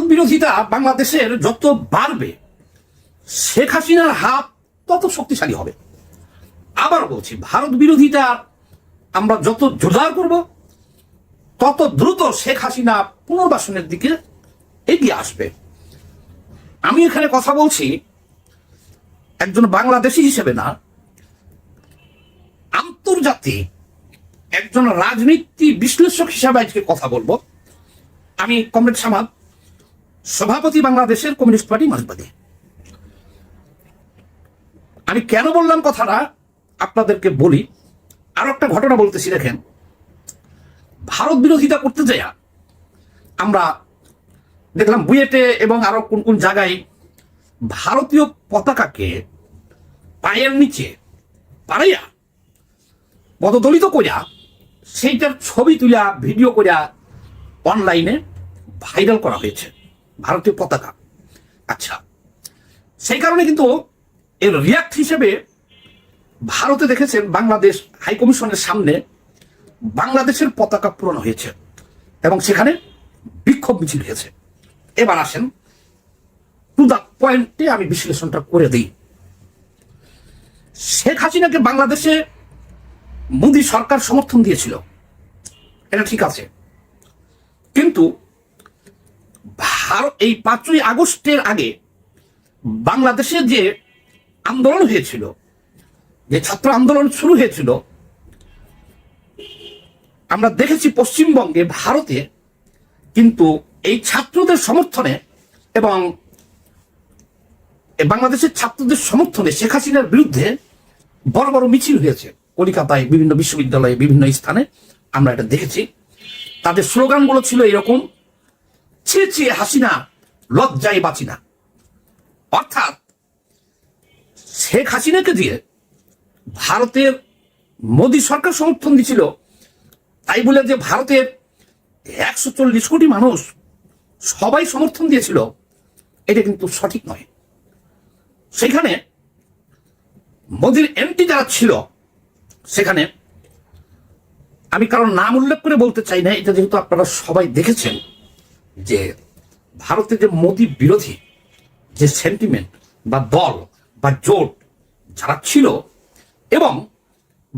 ভারত বিরোধিতা বাংলাদেশের যত বাড়বে, শেখ হাসিনার হাত তত শক্তিশালী হবে। আবার বলছি, ভারত বিরোধিতা আমরা যত জোরদার করব, তত দ্রুত শেখ হাসিনা পুনর্বাসনের দিকে এগিয়ে আসবে। আমি এখানে কথা বলছি একজন বাংলাদেশি হিসেবে না, আন্তর্জাতিক একজন রাজনীতি বিশ্লেষক হিসাবে আজকে কথা বলব। আমি কমরেড সামাদ সভাপতি বাংলাদেশের কমিউনিস্ট পার্টি মার্কবাদী আমি কেন বললাম কথাটা? আপনাদেরকে বলি, আরও একটা ঘটনা বলতেছি, দেখেন। ভারত বিরোধিতা করতে যাইয়া আমরা দেখলাম বুয়েটে এবং আরও কোন কোন জায়গায় ভারতীয় পতাকাকে পায়ের নিচে পাড়াইয়া, পদদলিত করিয়া, সেইটার ছবি তুলিয়া, ভিডিও করিয়া অনলাইনে ভাইরাল করা হয়েছে। ভারতীয় পতাকা। আচ্ছা সেই কারণে কিন্তু এর রিয়াক্ট হিসেবে ভারতে দেখেছেন বাংলাদেশ হাইকমিশনের সামনে বাংলাদেশের পতাকা পূরণ হয়েছে এবং সেখানে বিক্ষোভ মিছিল হয়েছে। এবার আসেন টু দা পয়েন্টে আমি বিশ্লেষণটা করে দিই। শেখ হাসিনাকে বাংলাদেশে মোদী সরকার সমর্থন দিয়েছিল। এটা ঠিক আছে। কিন্তু ভারত এই পাঁচই আগস্টের আগে বাংলাদেশে যে আন্দোলন হয়েছিল, যে ছাত্র আন্দোলন শুরু হয়েছিল, আমরা দেখেছি পশ্চিমবঙ্গে, ভারতে কিন্তু এই ছাত্রদের সমর্থনে এবং বাংলাদেশের ছাত্রদের সমর্থনে শেখ হাসিনার বিরুদ্ধে বড় বড় মিছিল হয়েছে। কলকাতায় বিভিন্ন বিশ্ববিদ্যালয়ে বিভিন্ন স্থানে আমরা এটা দেখেছি। তাদের স্লোগানগুলো ছিল এরকম ছে হাসিনা, লজ্জায় বাঁচি না অর্থাৎ শেখ হাসিনাকে দিয়ে ভারতের মোদী সরকার সমর্থন দিছিল, তাই বলে যে ভারতের একশো চল্লিশ কোটি মানুষ সবাই সমর্থন দিয়েছিল, এটা কিন্তু সঠিক নয়। সেখানে মোদির এমপি যারা ছিল, সেখানে আমি কারণ নাম উল্লেখ করে বলতে চাই না, এটা যেহেতু আপনারা সবাই দেখেছেন যে ভারতে যে মোদী বিরোধী যে সেন্টিমেন্ট বা দল বা জোট যারা ছিল এবং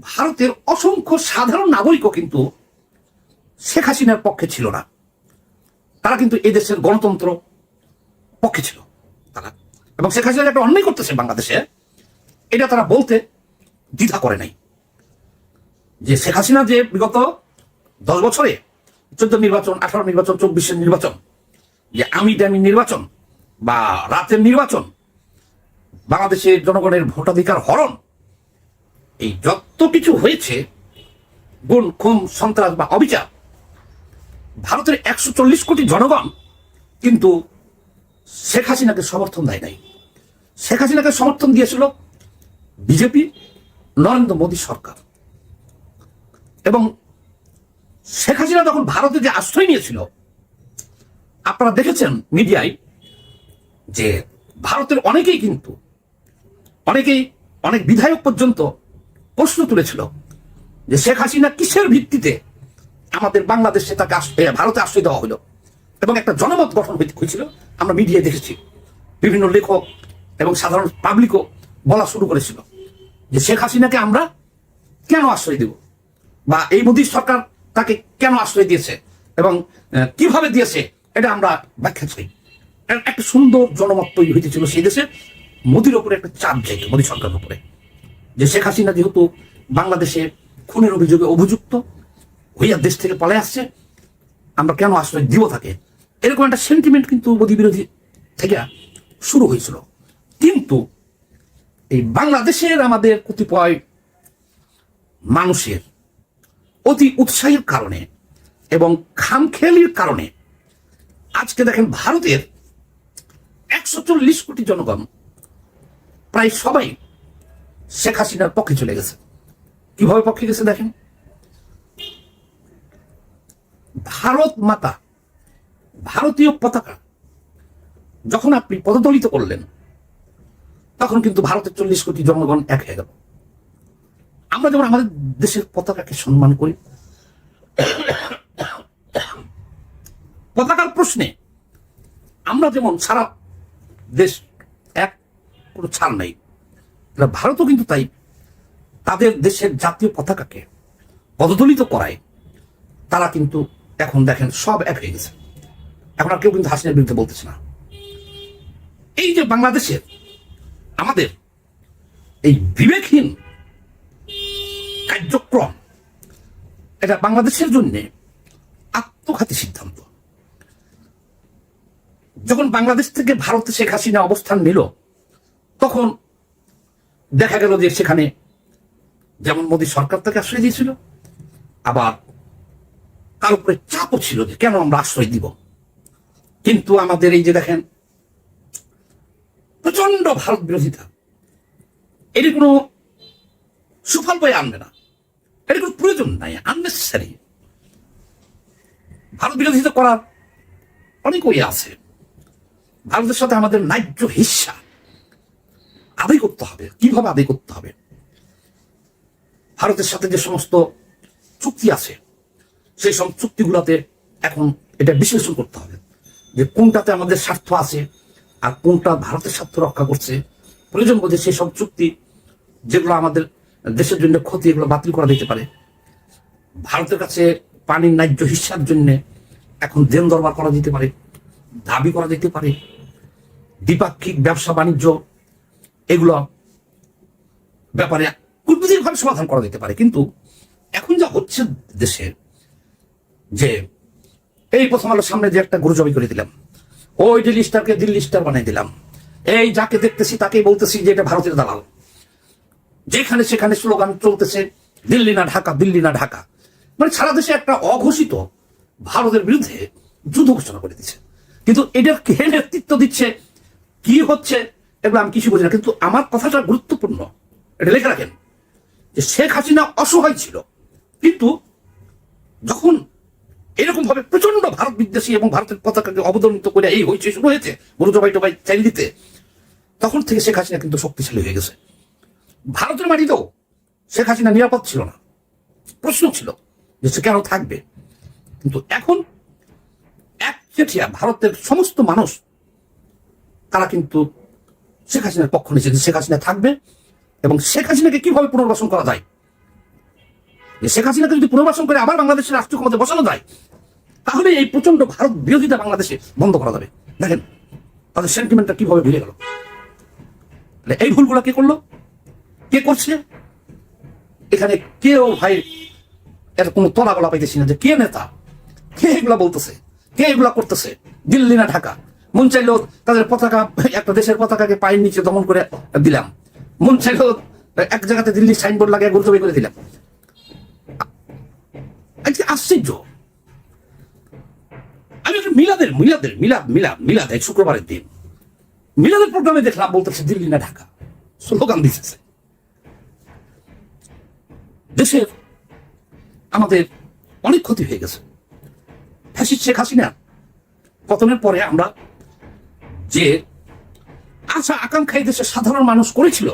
ভারতের অসংখ্য সাধারণ নাগরিকও কিন্তু শেখ হাসিনার পক্ষে ছিল না। তারা কিন্তু এদেশের গণতন্ত্র পক্ষে ছিল। তারা এবং শেখ হাসিনা একটা অন্যায় করতেছে বাংলাদেশে, এটা তারা বলতে দ্বিধা করে নাই। যে শেখ হাসিনা যে বিগত দশ বছরে চোদ্দ নির্বাচন, আঠারো নির্বাচন, চব্বিশের নির্বাচন। যে আমি ড্যামি নির্বাচন বা রাতের নির্বাচন, বাংলাদেশের জনগণের ভোটাধিকার হরণ, এই যত কিছু হয়েছে, গুণ, খুন, সন্ত্রাস বা অবিচার, ভারতের একশো চল্লিশ কোটি জনগণ কিন্তু শেখ হাসিনাকে সমর্থন দেয় নাই। শেখ হাসিনাকে সমর্থন দিয়েছিল বিজেপি, নরেন্দ্র মোদী সরকার। এবং শেখ হাসিনা যখন ভারতে যে আশ্রয় নিয়েছিল, আপনারা দেখেছেন মিডিয়ায় যে ভারতের অনেকেই কিন্তু, অনেকেই, অনেক বিধায়ক পর্যন্ত প্রশ্ন তুলেছিল যে শেখ হাসিনা কিসের ভিত্তিতে আমাদের বাংলাদেশে তাকে ভারতে আশ্রয় দেওয়া হলো? এবং একটা জনমত গঠন হয়ে- হয়েছিল, আমরা মিডিয়ায় দেখেছি, বিভিন্ন লেখক এবং সাধারণ পাবলিকও বলা শুরু করেছিল যে শেখ হাসিনাকে আমরা কেন আশ্রয় দেব? বা এই মোদী সরকার তাকে কেন আশ্রয় দিয়েছে এবং কীভাবে দিয়েছে, এটা আমরা ব্যাখ্যা এর একটা সুন্দর জনমত তৈরি হইতেছিল সেই দেশে। মোদির উপরে একটা চাপ যাইত, মোদী সরকারের উপরে। যে শেখ হাসিনা যেহেতু বাংলাদেশে খুনের অভিযোগে অভিযুক্ত, হইয়া দেশ থেকে পালে আসছে, আমরা কেন আশ্রয় দিব তাকে? এরকম একটা সেন্টিমেন্ট কিন্তু মোদী বিরোধী থেকে শুরু হয়েছিল। কিন্তু এই বাংলাদেশের আমাদের কতিপয় মানুষের অতি উৎসাহের কারণে এবং খামখেয়ালির কারণে আজকে দেখেন ভারতের একশো চল্লিশ কোটি জনগণ, প্রায় সবাই শেখ হাসিনার পক্ষে চলে গেছে। কীভাবে পক্ষে গেছে দেখেন? ভারত মাতা, ভারতীয় পতাকা যখন আপনি পদদলিত করলেন, তখন কিন্তু ভারতের চল্লিশ কোটি জনগণ এক হয়ে গেল। আমরা যেমন আমাদের দেশের পতাকাকে সম্মান করি, পতাকার প্রশ্নে আমরা যেমন সারা দেশ এক, কোনো ছাড় নাই। ভারতও কিন্তু তাই, তাদের দেশের জাতীয় পতাকাকে পদদলিত করায়, তারা কিন্তু এখন দেখেন সব এক হয়ে গেছে। এখন আর কেউ কিন্তু হাসিনার বিরুদ্ধে বলতেছে না। এই যে বাংলাদেশের আমাদের এই বিবেকহীন কার্যক্রম। এটা বাংলাদেশের জন্য আত্মঘাতী সিদ্ধান্ত। যখন বাংলাদেশ থেকে ভারতে শেখ হাসিনা অবস্থান নিল, তখন দেখা গেল যে সেখানে যেমন মোদী সরকার তাকে আশ্রয় দিয়েছিল, আবার তার উপরে চাপও ছিল যে কেন আমরা আশ্রয় দিব। কিন্তু আমাদের এই যে দেখেন প্রচণ্ড ভারত বিরোধিতা। এটি কোনো সুফল বয়ে আনবে না। এটি কোনো প্রয়োজন নাই আননেসেসারি ভারত বিরোধিতা করার অনেক ওই আছে। ভারতের সাথে আমাদের ন্যায্য হিস্সা আদায় করতে হবে, কীভাবে আদায় করতে হবে? ভারতের সাথে যে সমস্ত চুক্তি আছে, সেই সব চুক্তিগুলোতে এখন এটা বিশ্লেষণ করতে হবে, যে কোনটাতে আমাদের স্বার্থ আছে আর কোনটা ভারতের স্বার্থ রক্ষা করছে। প্রয়োজন বোধে সেই সব চুক্তি যেগুলো আমাদের দেশের জন্য ক্ষতি এগুলো বাতিল করা যেতে পারে। ভারতের কাছে পানির ন্যায্য হিস্সার জন্য এখন দেন দরবার করা যেতে পারে, দাবি করা যেতে পারে। দ্বিপাক্ষিক ব্যবসা বাণিজ্য, এগুলো ব্যাপারে কূটনীতিকভাবে সমাধান করা যেতে পারে। কিন্তু এখন যা হচ্ছে দেশে, যে এই প্রথম আলোর সামনে যে একটা গরু জমি করে দিলাম, ওই দিল্লি স্টারকে দিল্লি স্টার বানিয়ে দিলাম, এই যাকে দেখতেছি তাকেই বলতেছি যে এটা ভারতের দালাল। যেখানে সেখানে স্লোগান চলতেছে, দিল্লি না ঢাকা, দিল্লি না ঢাকা। মানে সারা দেশে একটা অঘোষিত ভারতের বিরুদ্ধে যুদ্ধ ঘোষণা করে দিচ্ছে। কিন্তু এটার কে নেতৃত্ব দিচ্ছে, কি হচ্ছে, এগুলো আমি কিছু বুঝি না। কিন্তু আমার কথাটা গুরুত্বপূর্ণ, এটা লেখা রাখেন, যে শেখ হাসিনা অসহায় ছিল। কিন্তু যখন এরকম ভাবে প্রচণ্ড ভারত বিদ্বেষী এবং ভারতের পতাকাকে অবদমিত করে এই হয়েছে শুরু হয়েছে গরু জবাই টবাই চালিয়ে দিতে, তখন থেকে শেখ হাসিনা কিন্তু শক্তিশালী হয়ে গেছে। ভারতের মাটিতেও শেখ হাসিনা নিরাপদ ছিল না। প্রশ্ন ছিল যে সে কেন থাকবে? কিন্তু এখন এক চেঠিয়া ভারতের সমস্ত মানুষ, তারা কিন্তু শেখ হাসিনার পক্ষ নিয়েছে যে শেখ হাসিনা থাকবে এবং শেখ হাসিনাকে কীভাবে পুনর্বাসন করা যায়? যে শেখ হাসিনাকে যদি পুনর্বাসন করে আবার বাংলাদেশের রাষ্ট্রীয় ক্ষমতা বসানো যায়, তাহলে এই প্রচণ্ড ভারত বিরোধিতা বাংলাদেশে বন্ধ করা যাবে। দেখেন, তাদের সেন্টিমেন্টটা কীভাবে ভিড়ে গেল? এই ভুলগুলো কে করল? কে করছে? এখানে কেউ ভাই এর কোনো তলা গলা পাইতেছি না যে কে নেতা? কে এগুলা বলতেছে? কে এগুলা করতেছে? দিল্লি না ঢাকা? মন চাইলেও তাদের পতাকা, একটা দেশের পতাকাকে পায়ের নিচে দমন করে দিলাম। মন চাইলেও এক জায়গাতে দিল্লির সাইনবোর্ড লাগিয়ে গুরুত্ব করে দিলাম। আশ্চর্য? আমি মিলাদের মিলাদের, মিলাদ মিলাদ মিলাদ এক শুক্রবারের দিন। মিলাদের প্রোগ্রামে দেখলাম বলতেছে দিল্লি না ঢাকা। স্লোগান দিতেছে। দেশের আমাদের অনেক ক্ষতি হয়ে গেছে। ফ্যাসিস্ট শেখ হাসিনা পতনের পরে আমরা যে আশা আকাঙ্ক্ষায় দেশের সাধারণ মানুষ করেছিল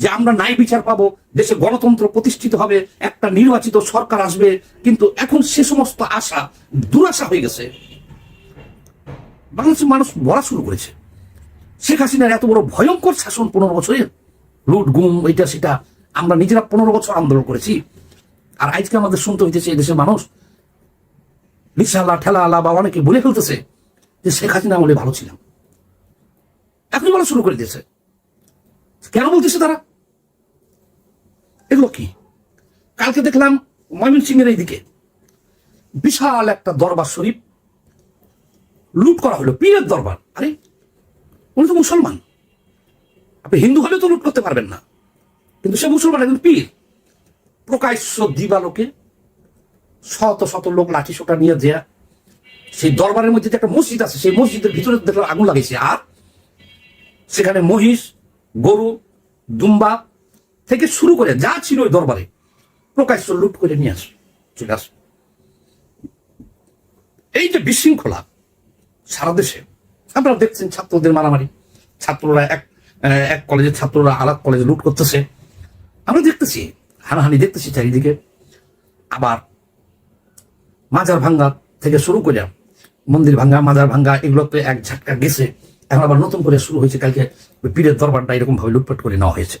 যে আমরা ন্যায় বিচার পাবো, দেশে গণতন্ত্র প্রতিষ্ঠিত হবে, একটা নির্বাচিত সরকার আসবে, কিন্তু এখন সে সমস্ত আশা দুরাশা হয়ে গেছে। বাংলাদেশের মানুষ বলা শুরু করেছে। শেখ হাসিনার এত বড় ভয়ঙ্কর শাসন পনেরো বছরের লুট গুম এটা সেটা আমরা নিজেরা পনেরো বছর আন্দোলন করেছি। আর আজকে আমাদের শুনতে হইতেছে দেশের মানুষ রিক্সাওয়ালা ঠেলাওয়ালা বা অনেকে বলে ফেলতেছে যে শেখ হাসিনা আমলে ভালো ছিলাম। এখনই বলা শুরু করে দিয়েছে। কেন বলতেছে তারা? এগুলো কি? কালকে দেখলাম ময়মনসিংহের এইদিকে বিশাল একটা দরবার শরীফ লুট করা হলো, পীরের দরবার। আরে, উনি তো মুসলমান। আপনি হিন্দু হলেও তো লুট করতে পারবেন না। কিন্তু সে মুসলমান, একজন পীর। প্রকাশ্য দিবালোকে শত শত লোক লাঠি সোটা নিয়ে দেয়া সেই দরবারের মধ্যে যে একটা মসজিদ আছে, সেই মসজিদের ভিতরে দেখলাম আগুন লাগিয়েছে। আর সেখানে মহিষ, গরু, দুম্বা থেকে শুরু করে যা ছিল ওই দরবারে প্রকাশ্য লুট করে নিয়ে আস, চলে আস। এই যে বিশৃঙ্খলা সারা দেশে, আপনারা দেখছেন ছাত্রদের মারামারি। ছাত্ররা এক এক কলেজের ছাত্ররা এক কলেজে লুট করতেছে। আমরা দেখতেছি, হানাহানি দেখতেছি চারিদিকে। আবার মাজার ভাঙ্গা থেকে শুরু করে মন্দির ভাঙ্গা, মাজার ভাঙ্গা এগুলো তো এক ঝাটকা গেছে। এখন আবার নতুন করে শুরু হয়েছে, কালকে ওই পীরের দরবারটা এরকম ভাবে লুটপাট করে নেওয়া হয়েছে।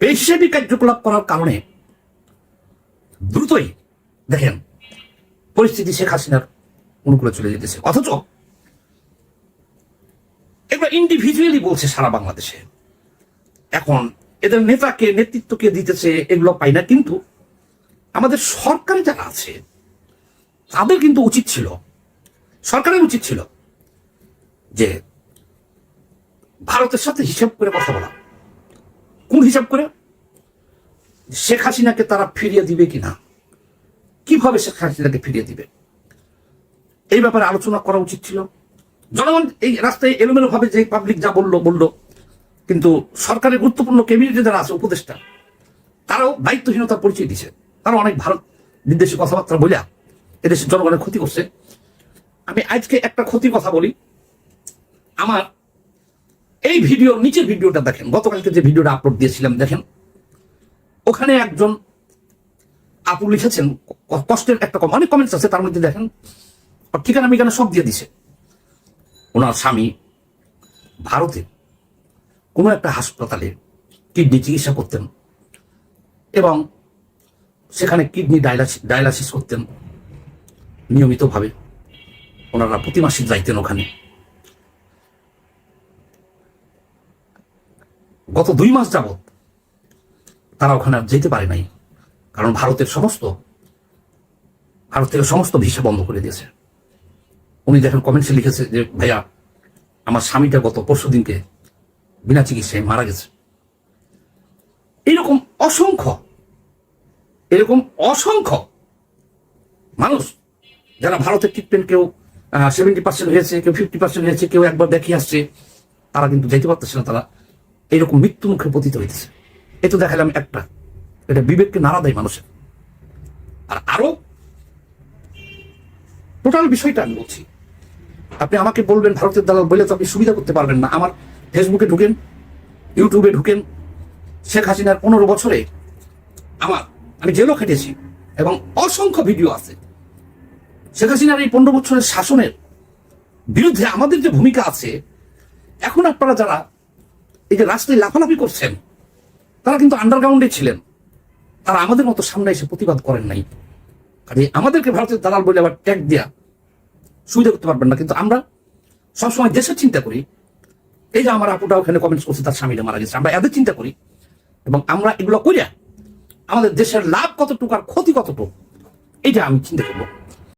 পেশাবি কার্যকলাপ করার কারণে দ্রুতই দেখেন, পরিস্থিতি শেখ হাসিনার অনুকূলে চলে যেতেছে। অথচ এগুলো ইন্ডিভিজুয়ালি বলছে সারা বাংলাদেশে। এখন এদের নেতাকে, নেতৃত্বকে দিতেছে, এগুলো পাই না। কিন্তু আমাদের সরকার যারা আছে, তাদের কিন্তু উচিত ছিল, সরকারের উচিত ছিল যে ভারতের সাথে হিসাব করে কথা বলা। কোন হিসাব করে? শেখ হাসিনাকে তারা ফিরিয়ে দিবে কিনা? কীভাবে শেখ হাসিনাকে ফিরিয়ে দিবে? এই ব্যাপারে আলোচনা করা উচিত ছিল। জনগণ এই রাস্তায় এলোমেলো ভাবে যে পাবলিক যা বলল বলল। কিন্তু সরকারের গুরুত্বপূর্ণ ক্যাবিনেটে যারা আছে, উপদেষ্টা, তারাও দায়িত্বহীনতার পরিচয় দিছে তারা অনেক ভারত বিদেশি কথাবার্তা বলিয়া এদেশের জনগণের ক্ষতি করছে। আমি আজকে একটা ক্ষতির কথা বলি। আমার এই ভিডিও, নিচের ভিডিওটা দেখেন, গতকালকে যে ভিডিওটা আপলোড দিয়েছিলাম, দেখেন। ওখানে একজন আপু লিখেছেন কষ্টের একটা অনেক কমেন্টস আছে, তার মধ্যে দেখেন ঠিকানা, মিকানা সব দিয়ে দিছে। ওনার স্বামী ভারতে। কোনো একটা হাসপাতালে কিডনি চিকিৎসা করতেন এবং সেখানে কিডনি ডায়ালাসিস ডায়ালাসিস করতেন নিয়মিতভাবে। ওনারা প্রতি মাসে যাইতেন ওখানে। গত দুই মাস যাবত তারা ওখানে আর যেতে পারে নাই, কারণ ভারতের সমস্ত, ভারত থেকে সমস্ত ভিসা বন্ধ করে দিয়েছে। উনি দেখেন কমেন্টসে লিখেছে যে, ভাইয়া, আমার স্বামীটা গত পরশু দিনকে বিনা চিকিৎসায় মারা গেছে। এরকম অসংখ্য এরকম অসংখ্য মানুষ যারা ভারতের ট্রিটমেন্ট কেউ সেভেন্টি পার্সেন্ট হয়েছে, কেউ ফিফটি পার্সেন্ট হয়েছে, কেউ একবার দেখিয়ে আসছে, তারা কিন্তু যেতে পারতেছে না, তারা এইরকম মৃত্যু মুখে পতিত হইতেছে। এই তো দেখালাম একটা, এটা বিবেককে নাড়া দেয় মানুষের। আর আরও টোটাল বিষয়টা আমি বলছি। আপনি আমাকে বলবেন, ভারতের দালাল বলে তো আপনি সুবিধা করতে পারবেন না। আমার ফেসবুকে ঢুকেন ইউটিউবে ঢুকেন, শেখ হাসিনার পনেরো বছরে আমার, আমি জেলও খেটেছি এবং অসংখ্য ভিডিও আছে। শেখ হাসিনার এই পনেরো বছরের শাসনের বিরুদ্ধে আমাদের যে ভূমিকা আছে, এখন আপনারা যারা এই যে রাস্তায় লাফালাফি করছেন, তারা কিন্তু আন্ডারগ্রাউন্ডে ছিলেন। তারা আমাদের মতো সামনে এসে প্রতিবাদ করেন নাই। কাজে আমাদেরকে ভারতের দালাল বলে আবার ট্যাগ দেয়া সুবিধা করতে পারবেন না, কিন্তু আমরা সবসময় দেশের চিন্তা করি এই যে আমার আপুটা ওখানে কমেন্টস করছে, তার স্বামীরা মারা গেছে। আমরা এদের চিন্তা করি। এবং আমরা এগুলো করিয়া আমাদের দেশের লাভ কতটুকু আর ক্ষতি কতটুকু এটা আমি চিন্তা করব।